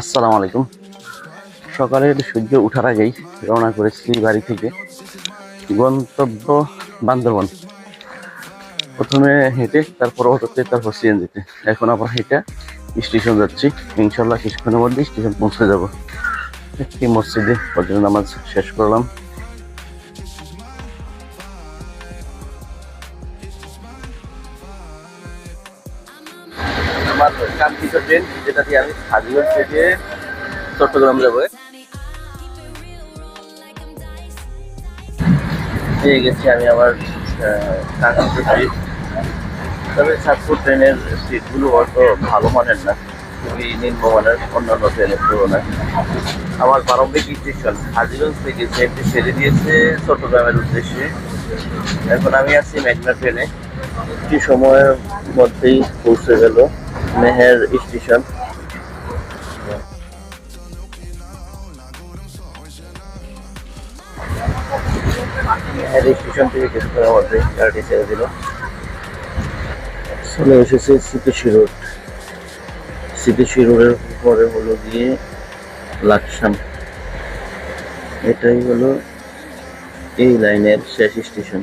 আসসালামু আলাইকুম। সকালের সূর্য ওঠার আগেই রওনা করেছি বাড়ি থেকে। গন্তব্য বান্দরবন। প্রথমে হেঁটে, তারপর অটোতে, তারপর সিএনজিতে। এখন আবার হেঁটে স্টেশন যাচ্ছি। ইনশাল্লাহ কিছুক্ষণের মধ্যে স্টেশন পৌঁছে যাব। একটি মসজিদে পর্যন্ত নামাজ শেষ করলাম। আমার থেকে চট্টগ্রাম যাব। গেছি আমি আমার কাঙ্ক্ষিত সিট তবে সাতপুর ট্রেনের সিটগুলো অত ভালো মানের না, খুবই নিম্নমানের অন্যান্য ট্রেনের তুলনায়। আমার প্রারম্ভিক স্টেশন হাজিগঞ্জ থেকে ট্রেনটি ছেড়ে দিয়েছে চট্টগ্রামের উদ্দেশ্যে। এখন আমি আছি মেঘনা ট্রেনে একটি সময়ের মধ্যেই পৌঁছে গেল। মেহের স্টেশন। মেহের স্টেশন থেকে কিছুক্ষণের মধ্যে গাড়িটি ছেড়ে দিল। চলে এসেছে সিপিসি রোড। সিপিসি রোডের পরে হলো গিয়ে লাকসাম। এটাই হলো এই লাইনের শেষ স্টেশন।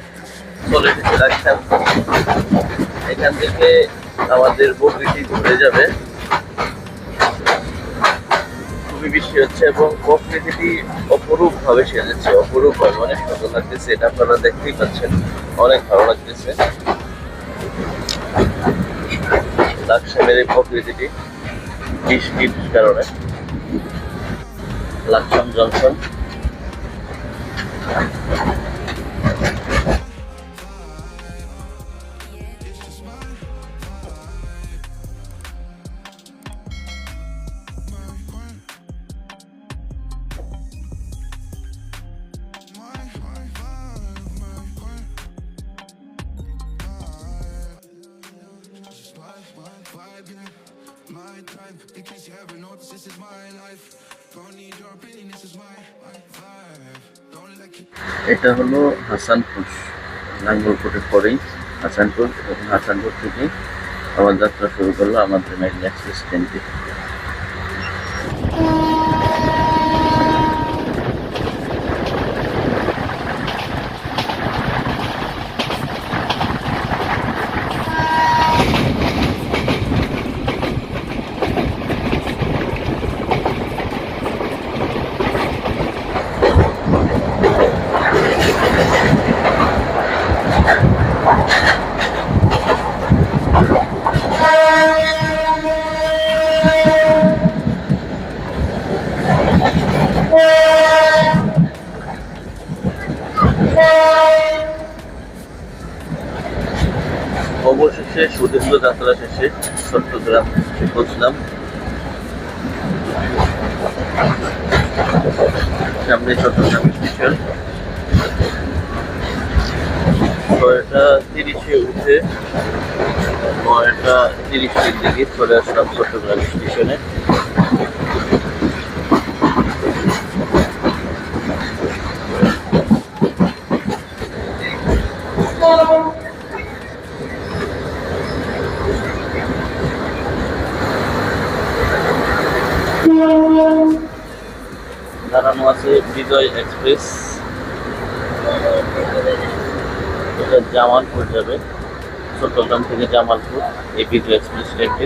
চলে এসেছে লাকসাম। এখান থেকে আমাদের প্রকৃতি ঘুরে যাবে। খুবই বৃষ্টি হচ্ছে এবং প্রকৃতিটি অপরূপ ভাবে সেজেছে। অপরূপ ভাবে অনেক সুন্দর লাগতেছে, এটা আপনারা দেখতেই পাচ্ছেন। অনেক ভালো লাগতেছে। লাকসামের এই প্রকৃতিটি বৃষ্টির কারণে। Laksam junction my time In case you ever noticed, this is my life. Don't need your opinion, this is my, my vibe. Don't let it এটা হলো হাসানপুর নাঙ্গলকোটের পরেই হাসানপুর এবং হাসানপুর থেকে আমার যাত্রা শুরু করল আমাদের মেঘনা এক্সপ্রেস ট্রেনটি অবশেষে সুদীর্ঘ যাত্রা শেষে চট্টগ্রাম পৌঁছলাম। সামনে চট্টগ্রাম স্টেশন। ছয়টা তিরিশে উঠে নয়টা তিরিশের দিকে চলে আসলাম চট্টগ্রাম স্টেশনে। দাঁড়ানো আছে বিজয় এক্সপ্রেস এটা জামালপুর যাবে, চট্টগ্রাম থেকে জামালপুর, এই বিজয় এক্সপ্রেস ট্রেনটি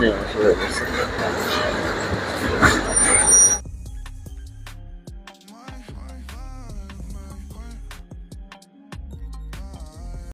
যে হয়ে গেছে।